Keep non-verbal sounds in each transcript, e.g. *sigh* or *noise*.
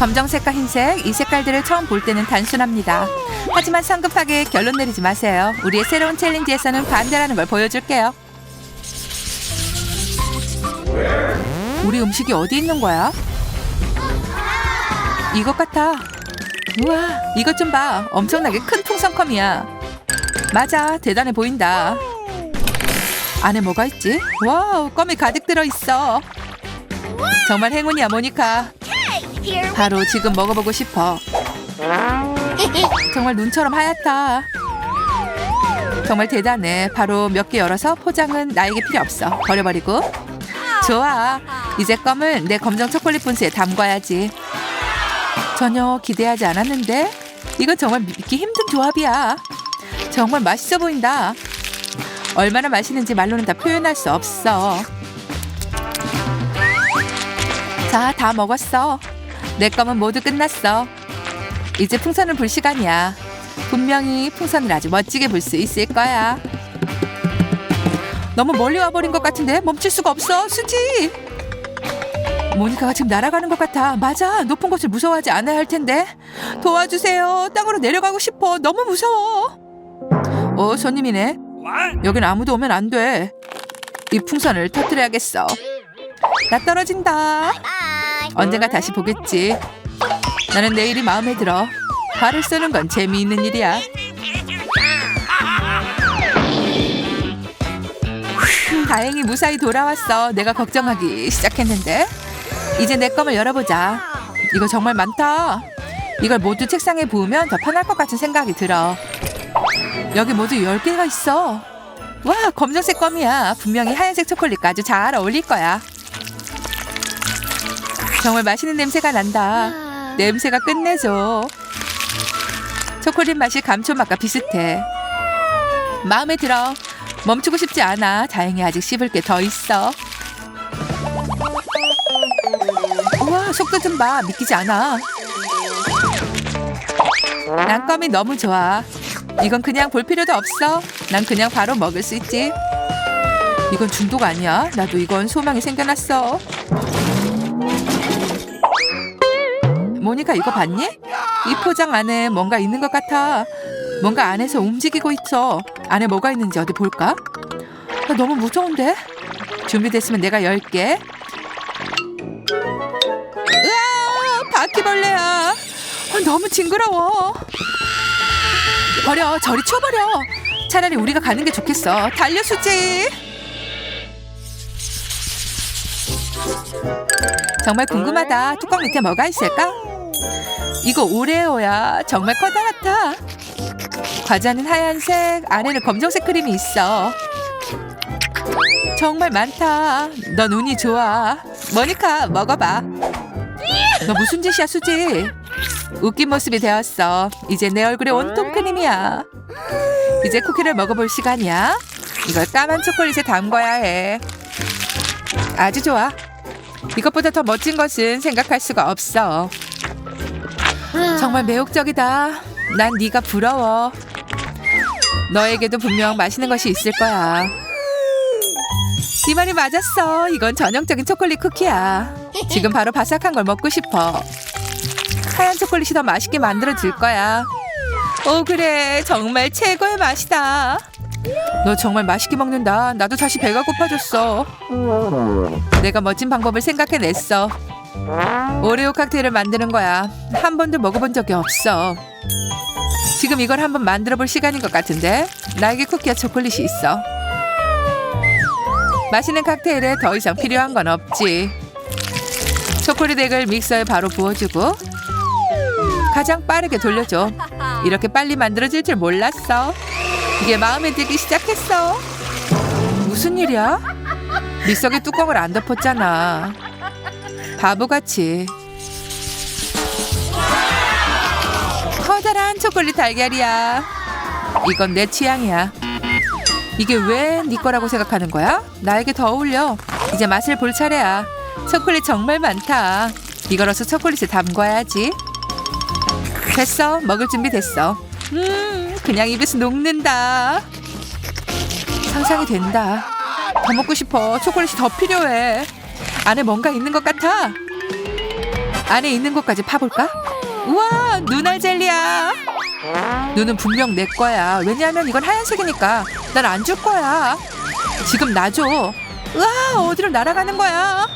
검정색과 흰색 이 색깔들을 처음 볼 때는 단순합니다. 하지만 성급하게 결론 내리지 마세요. 우리의 새로운 챌린지에서는 반대라는 걸 보여줄게요. 우리 음식이 어디 있는 거야? 이것 같아. 우와, 이것 좀 봐. 엄청나게 큰 풍선컴이야. 맞아, 대단해 보인다. 안에 뭐가 있지? 와우, 껌이 가득 들어 있어. 정말 행운이야, 모니카. 바로 지금 먹어보고 싶어. *laughs* 정말 눈처럼 하얗다. 정말 대단해. 바로 몇 개 열어서 포장은 나에게 필요 없어. 버려버리고. 좋아. 이제 껌을 내 검정 초콜릿 분수에 담가야지. 전혀 기대하지 않았는데 이건 정말 믿기 힘든 조합이야. 정말 맛있어 보인다. 얼마나 맛있는지 말로는 다 표현할 수 없어. 자, 다 먹었어. 내 껌은 모두 끝났어. 이제 풍선을 불 시간이야. 분명히 풍선을 아주 멋지게 불수 있을 거야. 너무 멀리 와버린 것 같은데 멈출 수가 없어, 수지. 모니카가 지금 날아가는 것 같아. 맞아, 높은 곳을 무서워하지 않아야 할 텐데. 도와주세요. 땅으로 내려가고 싶어. 너무 무서워. 어, 손님이네. 여긴 아무도 오면 안 돼. 이 풍선을 터뜨려야겠어. 나 떨어진다. 언젠가 다시 보겠지. 나는 내일이 마음에 들어. 발을 쓰는 건 재미있는 일이야. 휴, 다행히 무사히 돌아왔어. 내가 걱정하기 시작했는데. 이제 내 껌을 열어보자. 이거 정말 많다. 이걸 모두 책상에 부으면 더 편할 것 같은 생각이 들어. 여기 모두 10개가 있어. 와, 검정색 껌이야. 분명히 하얀색 초콜릿과 아주 잘 어울릴 거야. 정말 맛있는 냄새가 난다. 냄새가 끝내줘. 초콜릿 맛이 감초 맛과 비슷해. 마음에 들어. 멈추고 싶지 않아. 다행히 아직 씹을 게 더 있어. 우와, 속도 좀 봐. 믿기지 않아. 난 껌이 너무 좋아. 이건 그냥 볼 필요도 없어. 난 그냥 바로 먹을 수 있지. 이건 중독 아니야? 나도 이건 소망이 생겨났어. 모니카 이거 봤니? 이 포장 안에 뭔가 있는 것 같아. 뭔가 안에서 움직이고 있어. 안에 뭐가 있는지 어디 볼까? 아, 너무 무서운데? 준비됐으면 내가 열게. 으아! 바퀴벌레야. 아, 너무 징그러워. 버려. 저리 치워버려. 차라리 우리가 가는 게 좋겠어. 달려 수지. 정말 궁금하다. 뚜껑 밑에 뭐가 있을까? 이거 오레오야. 정말 커다랗다. 과자는 하얀색, 안에는 검정색 크림이 있어. 정말 많다. 넌 운이 좋아. 모니카, 먹어봐. 너 무슨 짓이야, 수지? 웃긴 모습이 되었어. 이제 내 얼굴에 온통 크림이야. 이제 쿠키를 먹어볼 시간이야. 이걸 까만 초콜릿에 담궈야 해. 아주 좋아. 이것보다 더 멋진 것은 생각할 수가 없어. 정말 매혹적이다. 난 네가 부러워. 너에게도 분명 맛있는 것이 있을 거야. 네 말이 맞았어. 이건 전형적인 초콜릿 쿠키야. 지금 바로 바삭한 걸 먹고 싶어. 하얀 초콜릿이 더 맛있게 만들어 줄 거야. 오 그래 정말 최고의 맛이다. 너 정말 맛있게 먹는다. 나도 다시 배가 고파졌어. 내가 멋진 방법을 생각해냈어. 오레오 칵테일을 만드는 거야. 한 번도 먹어본 적이 없어. 지금 이걸 한번 만들어 볼 시간인 것 같은데 나에게 쿠키와 초콜릿이 있어. 맛있는 칵테일에 더 이상 필요한 건 없지. 초콜릿 액을 믹서에 바로 부어주고 가장 빠르게 돌려줘. 이렇게 빨리 만들어질 줄 몰랐어. 이게 마음에 들기 시작했어. 무슨 일이야? 믹서기 뚜껑을 안 덮었잖아. 바보같이. 커다란 초콜릿 달걀이야. 이건 내 취향이야. 이게 왜 네 거라고 생각하는 거야? 나에게 더 어울려. 이제 맛을 볼 차례야. 초콜릿 정말 많다. 이걸어서 초콜릿에 담궈야지. 됐어. 먹을 준비 됐어. 음, 그냥 입에서 녹는다. 상상이 된다. 더 먹고 싶어. 초콜릿이 더 필요해. 안에 뭔가 있는 것 같아. 안에 있는 것까지 파볼까? 우와 눈알 젤리야. 눈은 분명 내 거야. 왜냐하면 이건 하얀색이니까. 난 안 줄 거야. 지금 놔줘. 우와 어디로 날아가는 거야?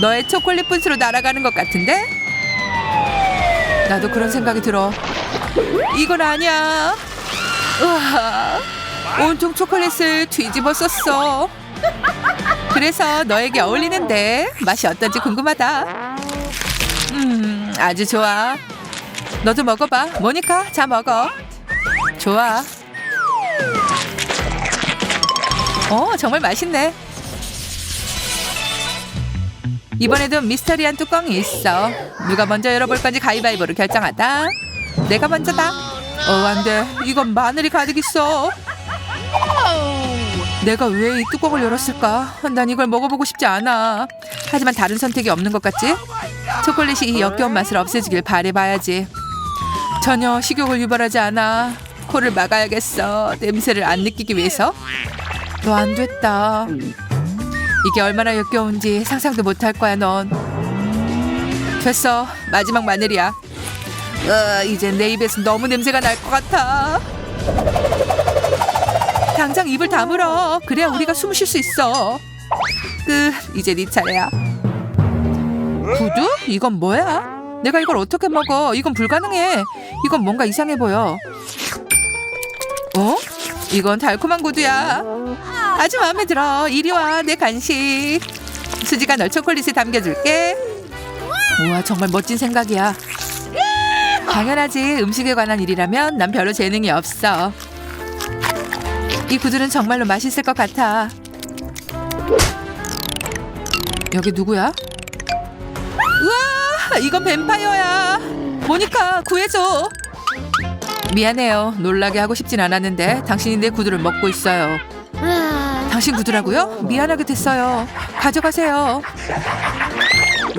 너의 초콜릿 분수로 날아가는 것 같은데? 나도 그런 생각이 들어. 이건 아니야. 우와 온통 초콜릿을 뒤집어 썼어 그래서 너에게 어울리는데 맛이 어떤지 궁금하다. 음 아주 좋아. 너도 먹어봐. 모니카 자 먹어. 좋아. 어 정말 맛있네. 이번에도 미스터리한 뚜껑이 있어. 누가 먼저 열어볼 건지 가위바위보로 결정하다. 내가 먼저다. 어 안 돼. 이건 마늘이 가득 있어 내가 왜 이 뚜껑을 열었을까? 난 이걸 먹어보고 싶지 않아. 하지만 다른 선택이 없는 것 같지? 초콜릿이 이 역겨운 맛을 없애주길 바래봐야지. 전혀 식욕을 유발하지 않아. 코를 막아야겠어. 냄새를 안 느끼기 위해서. 너 안 됐다. 이게 얼마나 역겨운지 상상도 못할 거야 넌. 됐어. 마지막 마늘이야. 으, 이제 내 입에서 너무 냄새가 날 것 같아 당장 입을 다물어 그래야 우리가 숨 쉴 수 있어 끝 이제 네 차례야 구두? 이건 뭐야? 내가 이걸 어떻게 먹어? 이건 불가능해. 이건 뭔가 이상해 보여. 어? 이건 달콤한 구두야. 아주 마음에 들어. 이리 와, 내 간식. 수지가 널 초콜릿에 담겨줄게. 우와, 정말 멋진 생각이야. 당연하지. 음식에 관한 일이라면 난 별로 재능이 없어. 이 구두는 정말로 맛있을 것 같아. 여기 누구야? 우와 이건 뱀파이어야. 모니카 구해줘. 미안해요. 놀라게 하고 싶진 않았는데 당신이 내 구두를 먹고 있어요. 당신 구두라고요? 미안하게 됐어요. 가져가세요.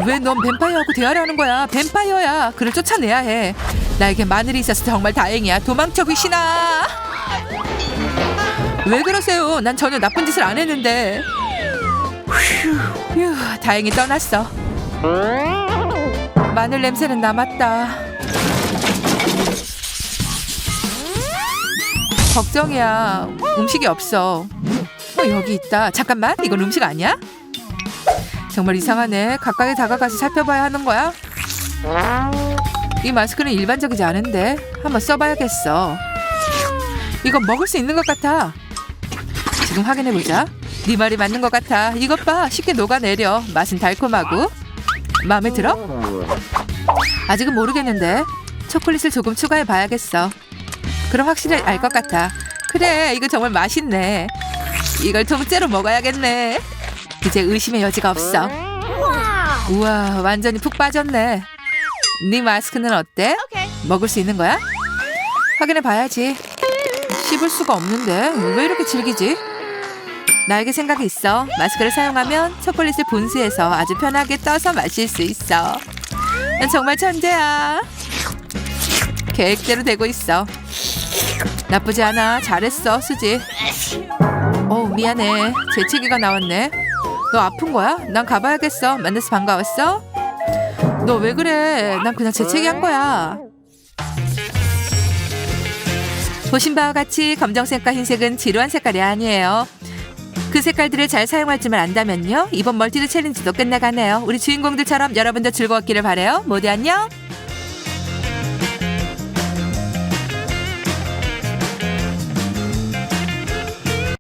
왜 넌 뱀파이어하고 대화를 하는 거야? 뱀파이어야. 그를 쫓아내야 해. 나에게 마늘이 있어서 정말 다행이야. 도망쳐 귀신아 왜 그러세요 난 전혀 나쁜 짓을 안 했는데 휴, 휴 다행히 떠났어 마늘 냄새는 남았다. 걱정이야. 음식이 없어. 어, 여기 있다. 잠깐만, 이건 음식 아니야? 정말 이상하네. 가까이 다가가서 살펴봐야 하는 거야? 이 마스크는 일반적이지 않은데 한번 써봐야겠어. 이건 먹을 수 있는 것 같아. 지금 확인해 보자. 네 말이 맞는 것 같아. 이것 봐, 쉽게 녹아내려. 맛은 달콤하고. 마음에 들어? 아직은 모르겠는데 초콜릿을 조금 추가해 봐야겠어. 그럼 확실히 알 것 같아. 그래, 이거 정말 맛있네. 이걸 통째로 먹어야겠네. 이제 의심의 여지가 없어. 우와, 완전히 푹 빠졌네. 네 마스크는 어때? 먹을 수 있는 거야? 확인해 봐야지. 씹을 수가 없는데 왜 이렇게 질기지? 나에게 생각이 있어. 마스크를 사용하면 초콜릿을 분수해서 아주 편하게 떠서 마실 수 있어. 난 정말 천재야. 계획대로 되고 있어. 나쁘지 않아. 잘했어, 수지. 어 미안해. 재채기가 나왔네. 너 아픈 거야? 난 가봐야겠어. 만나서 반가웠어? 너 왜 그래? 난 그냥 재채기 한 거야. 보신 바와 같이 검정색과 흰색은 지루한 색깔이 아니에요. 그 색깔들을 잘 사용할 줄만 안다면요. 이번 멀티드 챌린지도 끝나가네요. 우리 주인공들처럼 여러분도 즐거웠기를 바래요. 모두 안녕.